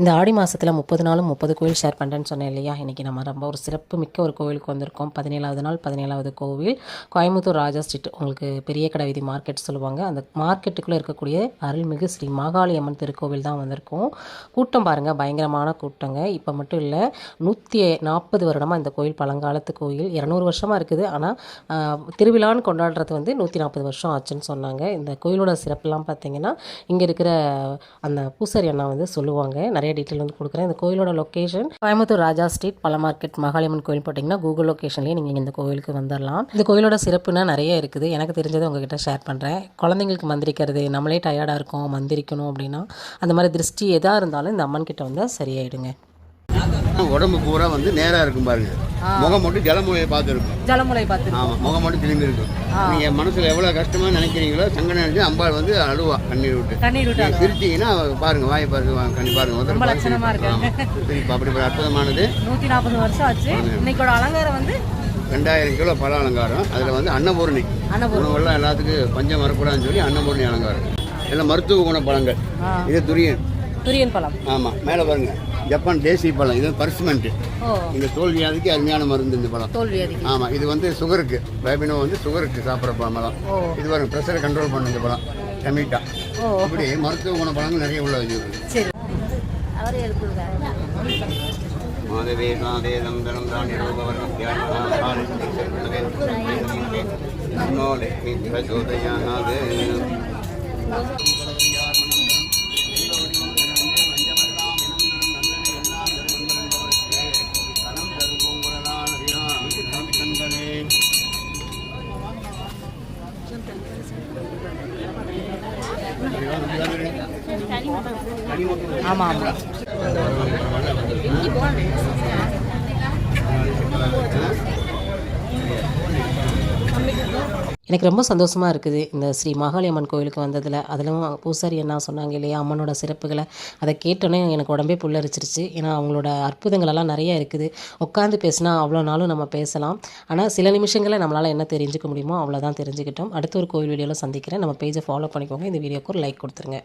இந்த ஆடி மாதத்தில் முப்பது நாளும் முப்பது கோயில் ஷேர் பண்ணுறேன்னு சொன்னேன் இல்லையா? இன்றைக்கி நம்ம ரொம்ப ஒரு சிறப்பு மிக்க ஒரு கோவிலுக்கு வந்திருக்கோம். பதினேழாவது நாள் பதினேழாவது கோவில். கோயம்புத்தூர் ராஜா ஸ்ட்ரீட் உங்களுக்கு பெரிய கடை வீதி மார்க்கெட் சொல்லுவாங்க. அந்த மார்க்கெட்டுக்குள்ளே இருக்கக்கூடிய அருள்மிகு ஸ்ரீ மாகாளி அம்மன் திருக்கோவில் தான் வந்திருக்கோம். கூட்டம் பாருங்கள் பயங்கரமான கூட்டங்க. இப்போ மட்டும் இல்லை நூற்றி நாற்பது வருடமாக இந்த கோயில் பழங்காலத்து கோயில். இரநூறு வருஷமாக இருக்குது. ஆனால் திருவிழான்னு கொண்டாடுறது வந்து நூற்றி நாற்பது வருஷம் ஆச்சுன்னு சொன்னாங்க. இந்த கோயிலோட சிறப்புலாம் பார்த்தீங்கன்னா இங்கே இருக்கிற அந்த பூசாரி அண்ணா வந்து சொல்லுவாங்க நிறைய டீட்டெயில் வந்து கொடுக்குறேன். இந்த கோயிலோட லொக்கேஷன் கோயம்புத்தூர் ராஜா ஸ்ட்ரீட் பல மார்க்கெட் மகாலியம்மன் கோயில் போட்டிங்கன்னா கூகுள் லொக்கேஷன்லேயே நீங்கள் இந்த கோயிலுக்கு வந்துடலாம் இந்த கோயிலோட சிறப்புனா நிறைய இருக்குது. எனக்கு தெரிஞ்சதை உங்ககிட்ட ஷேர் பண்ணுறேன் குழந்தைங்களுக்கு மந்திரிக்கிறது நம்மளே டயர்டாக இருக்கும் மந்திரிக்கணும் அப்படின்னா அந்த மாதிரி திருஷ்டி எதாக இருந்தாலும் இந்த அம்மன் கிட்ட வந்தால் சரியாயிடுங்க. உடம்பு பூரா வந்து நேராக இருக்கும் பாருங்கள் முகம் மட்டும் ஜலமொழியை பார்த்து இருக்கும் ஜலமுலை பார்த்து ஆமா முகம் மட்டும் திரும்பி இருக்கும் நீங்க மனசுல எவ்வளவு கஷ்டமா நினைக்கிறீங்களோ சங்கடம் நினைச்சு அம்பாள் வந்து அழுவா கண்ணீர் விட்டு. கண்ணீர் விட்டு சிரிச்சீங்கன்னா பாருங்க வாயை பாருங்க கண்ணி பாருங்க ரொம்ப பாருங்க. லட்சணமா இருக்காங்க. ஆமா. சிரிப்பு அப்படி ஒரு அற்புதமானது. நூற்றி நாற்பது வருஷம் ஆச்சு. இன்னைக்கோட அலங்காரம் வந்து ரெண்டாயிரம் கிலோ பழ அலங்காரம். அதுல வந்து அன்னபூரணி. அன்னபூரணி. உணவெல்லாம் எல்லாத்துக்கும் பஞ்சம் வரக்கூடாதுன்னு சொல்லி அன்னபூரணி அலங்காரம். எல்லாம் மருத்துவ குண பழங்கள். இது துரியன். துரியன் பழம். ஆமா மேலே பாருங்க. ஜப்பான் தேசிய பழம் இது பர்சிமெண்ட் இந்த தோல் வியாதிக்கு அருமையான மருந்து இந்த பழம். தோல்வி அதிகம் ஆமா இது வந்து சுகருக்கு பேபினோ வந்து சுகருக்கு சாப்பிட்ற பழம் ஓ. இது வரும் ப்ரெஷரை கண்ட்ரோல் பண்ணும் இந்த பழம் டெமிட்டா இப்படி மருத்துவ குண பழங்கள் நிறைய உள்ள சரி. மாதவே சாதேதம் தனம் தான் நிரூபவர்ணம் தியானோ லக்ஷ்மி பிரச்சோதயானாது. ஆமாம் ஆமாம் எனக்கு ரொம்ப சந்தோஷமாக இருக்குது. இந்த ஸ்ரீ மாகாளி அம்மன் கோயிலுக்கு வந்ததில் அதிலும் பூசாரி என்ன சொன்னாங்க இல்லையா அம்மனோட சிறப்புகளை. அதை கேட்டோன்னே எனக்கு உடம்பே புல்லரிச்சிருச்சு. ஏன்னா அவங்களோட அற்புதங்களெல்லாம் நிறைய இருக்குது. உட்காந்து பேசினா அவ்வளோ நாளும் நம்ம பேசலாம். ஆனால் சில நிமிஷங்களில் நம்மளால் என்ன தெரிஞ்சுக்க முடியுமோ அவ்வளோதான் தெரிஞ்சுக்கிட்டோம். அடுத்த ஒரு கோயில் வீடியோவில் சந்திக்கிறேன். நம்ம பேஜை ஃபாலோ பண்ணிக்கோங்க. இந்த வீடியோக்கு ஒரு லைக் கொடுத்துருங்க.